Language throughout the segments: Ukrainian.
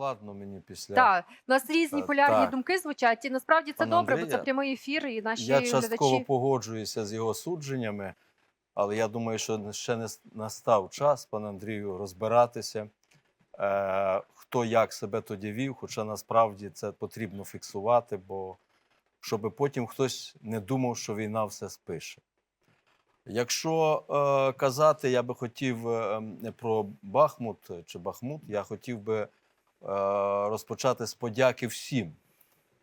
складно мені після. Так, у нас різні полярні так. думки звучать, і насправді це Пане добре, бо це прямий ефір, і наші Я частково глядачі. погоджуюся з його судженнями, але я думаю, що ще не настав час, пане Андрію, розбиратися, е, хто як себе тоді вів, хоча насправді це потрібно фіксувати, бо щоб потім хтось не думав, що війна все спише. Якщо е, казати, я би хотів е, про Бахмут чи Бахмут, я хотів би розпочати з подяки всім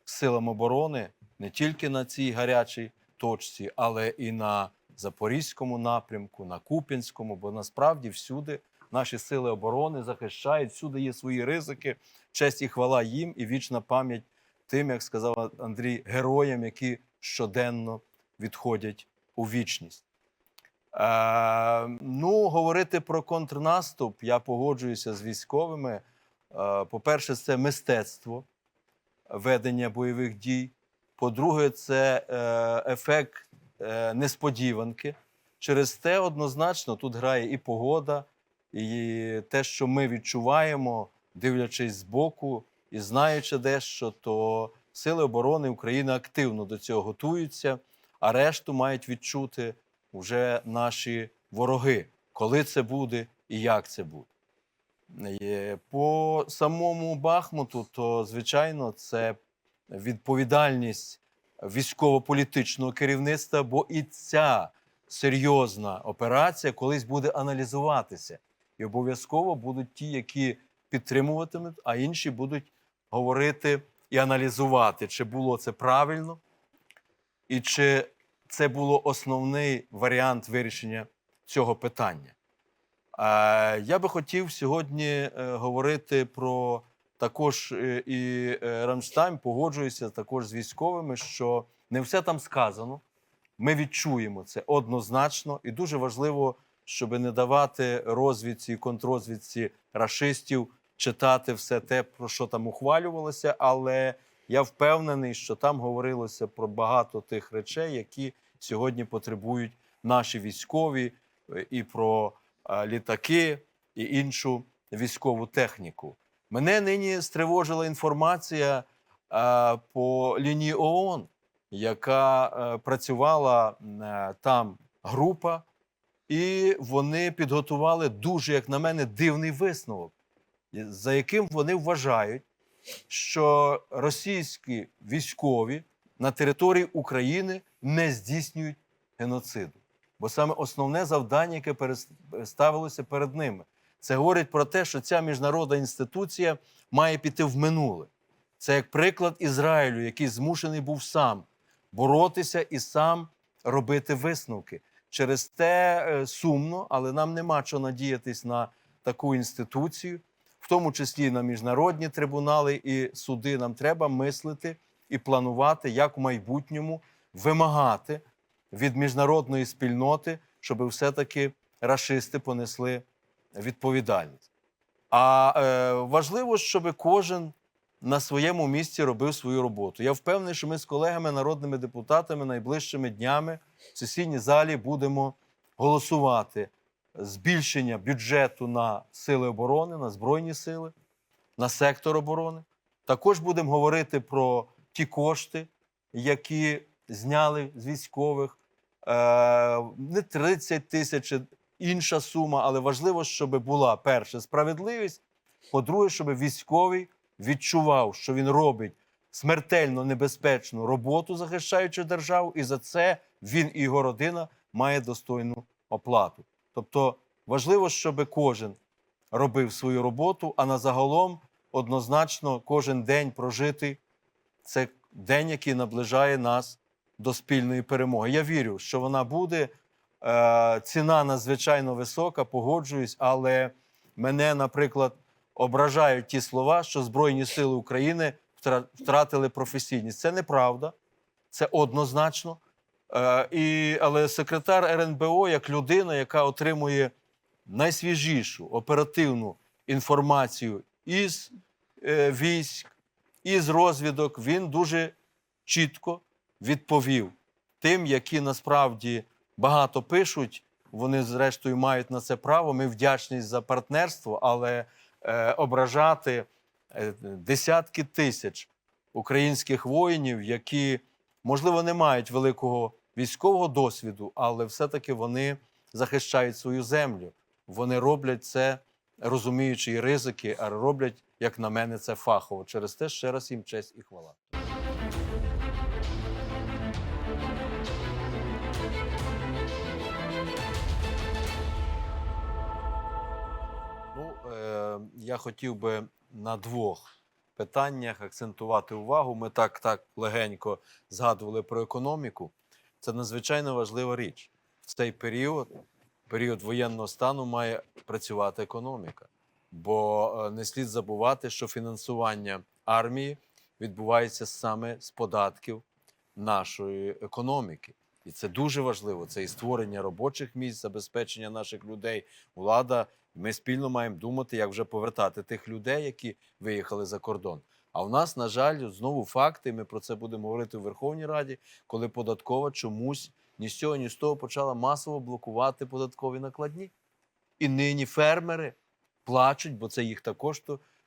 силам оборони не тільки на цій гарячій точці, але і на Запорізькому напрямку, на Куп'янському, бо насправді всюди наші сили оборони захищають, всюди є свої ризики. Честь і хвала їм, і вічна пам'ять тим, як сказав Андрій, героям, які щоденно відходять у вічність. Е, ну, говорити про контрнаступ, я погоджуюся з військовими. Е, по-перше, це мистецтво ведення бойових дій. По-друге, це е, ефект е, несподіванки. Через те однозначно тут грає і погода, і те, що ми відчуваємо, дивлячись збоку і знаючи дещо, то Сили оборони України активно до цього готуються, а решту мають відчути вже наші вороги, коли це буде і як це буде. Е, По самому Бахмуту, то звичайно, це відповідальність військово-політичного керівництва, бо і ця серйозна операція колись буде аналізуватися. І обов'язково будуть ті, які підтримуватимуть, а інші будуть говорити і аналізувати, чи було це правильно, і чи це було основний варіант вирішення цього питання. Я би хотів сьогодні е, говорити про також е, і е, Рамштайн, погоджуюся також з військовими, що не все там сказано. Ми відчуємо це однозначно, і дуже важливо, щоб не давати розвідці і контрозвідці рашистів читати все те, про що там ухвалювалося. Але я впевнений, що там говорилося про багато тих речей, які сьогодні потребують наші військові, і про літаки, і іншу військову техніку. Мене нині стривожила інформація е, по лінії ООН, яка е, працювала е, там група, і вони підготували дуже, як на мене, дивний висновок, за яким вони вважають, що російські військові на території України не здійснюють геноциду. Бо саме основне завдання, яке ставилося перед ними, це говорить про те, що ця міжнародна інституція має піти в минуле. Це як приклад Ізраїлю, який змушений був сам боротися і сам робити висновки. Через те е, сумно, але нам нема чого надіятись на таку інституцію, в тому числі на міжнародні трибунали і суди. Нам треба мислити і планувати, як в майбутньому вимагати від міжнародної спільноти, щоб все-таки рашисти понесли відповідальність. А е, важливо, щоб кожен на своєму місці робив свою роботу. Я впевнений, що ми з колегами, народними депутатами, найближчими днями в сесійній залі будемо голосувати збільшення бюджету на сили оборони, на збройні сили, на сектор оборони. Також будемо говорити про ті кошти, які зняли з військових. Е, не 30 тисяч, інша сума, але важливо, щоб була перше справедливість. По-друге, щоб військовий відчував, що він робить смертельно небезпечну роботу, захищаючи державу, і за це він і його родина має достойну оплату. Тобто важливо, щоб кожен робив свою роботу, а на загалом однозначно кожен день прожитий це день, який наближає нас до спільної перемоги. Я вірю, що вона буде. Е, ціна надзвичайно висока, погоджуюсь, але мене, наприклад, ображають ті слова, що Збройні Сили України втратили професійність. Це неправда, це однозначно. Е, і, але секретар РНБО, як людина, яка отримує найсвіжішу оперативну інформацію із е, військ, із розвідок, він дуже чітко відповів тим, які насправді багато пишуть. Вони, зрештою, мають на це право. Ми вдячні за партнерство, але е, ображати е, десятки тисяч українських воїнів, які, можливо, не мають великого військового досвіду, але все-таки вони захищають свою землю. Вони роблять це, розуміючи ризики, а роблять, як на мене, це фахово. Через те ще раз їм честь і хвала. Я хотів би на двох питаннях акцентувати увагу. Ми так, так легенько згадували про економіку. Це надзвичайно важлива річ. В цей період, період воєнного стану, має працювати економіка. Бо е, не слід забувати, що фінансування армії відбувається саме з податків нашої економіки. І це дуже важливо. Це і створення робочих місць, забезпечення наших людей. Влада, ми спільно маємо думати, як вже повертати тих людей, які виїхали за кордон. А в нас, на жаль, знову факти. Ми про це будемо говорити у Верховній Раді, коли податкова чомусь ні з цього, ні з того почала масово блокувати податкові накладні. І нині фермери плачуть, бо це їх також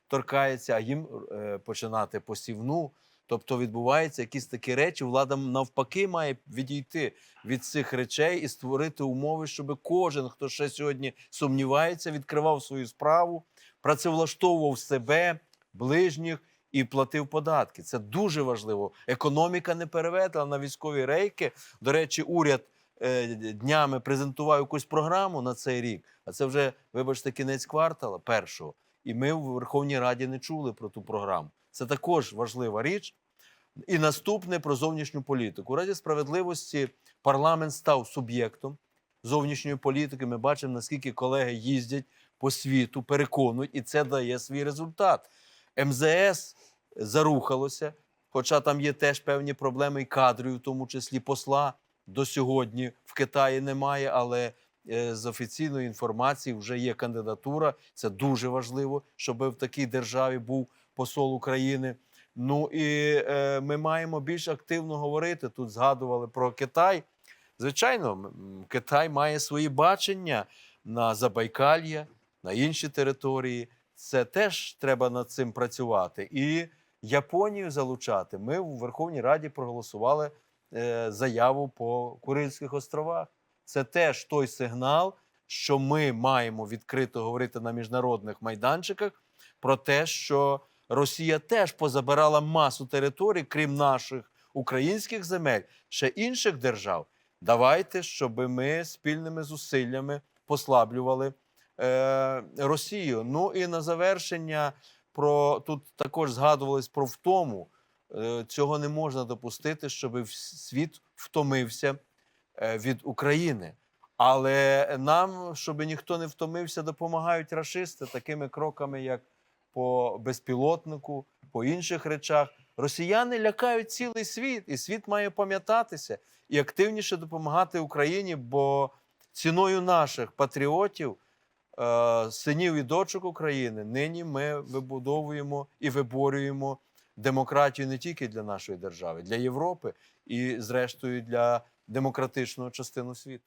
торкається, а їм е, починати посівну. Тобто відбуваються якісь такі речі. Влада навпаки має відійти від цих речей і створити умови, щоб кожен, хто ще сьогодні сумнівається, відкривав свою справу, працевлаштовував себе, ближніх і платив податки. Це дуже важливо. Економіка не переведена на військові рейки. До речі, уряд е, днями презентував якусь програму на цей рік, а це вже, вибачте, кінець квартала першого. І ми в Верховній Раді не чули про ту програму. Це також важлива річ. І наступне про зовнішню політику. У Раді справедливості парламент став суб'єктом зовнішньої політики. Ми бачимо, наскільки колеги їздять по світу, переконують, і це дає свій результат. МЗС зарухалося, хоча там є теж певні проблеми і кадрів, в тому числі посла до сьогодні в Китаї немає, але е, з офіційної інформації вже є кандидатура. Це дуже важливо, щоб в такій державі був посол України. Ну і е, ми маємо більш активно говорити. Тут згадували про Китай. Звичайно, Китай має свої бачення на Забайкалья, на інші території. Це теж треба над цим працювати. І Японію залучати. Ми в Верховній Раді проголосували е, заяву по Курильських островах. Це теж той сигнал, що ми маємо відкрито говорити на міжнародних майданчиках про те, що Росія теж позабирала масу територій, крім наших українських земель, ще інших держав. Давайте, щоб ми спільними зусиллями послаблювали е, Росію. Ну і на завершення про тут також згадувалось про втому. Е, цього не можна допустити, щоб світ втомився е, від України. Але нам, щоб ніхто не втомився, допомагають рашисти такими кроками, як по безпілотнику, по інших речах. Росіяни лякають цілий світ, і світ має пам'ятатися і активніше допомагати Україні, бо ціною наших патріотів, е, синів і дочок України, нині ми вибудовуємо і виборюємо демократію не тільки для нашої держави, для Європи і, зрештою, для демократичного частину світу.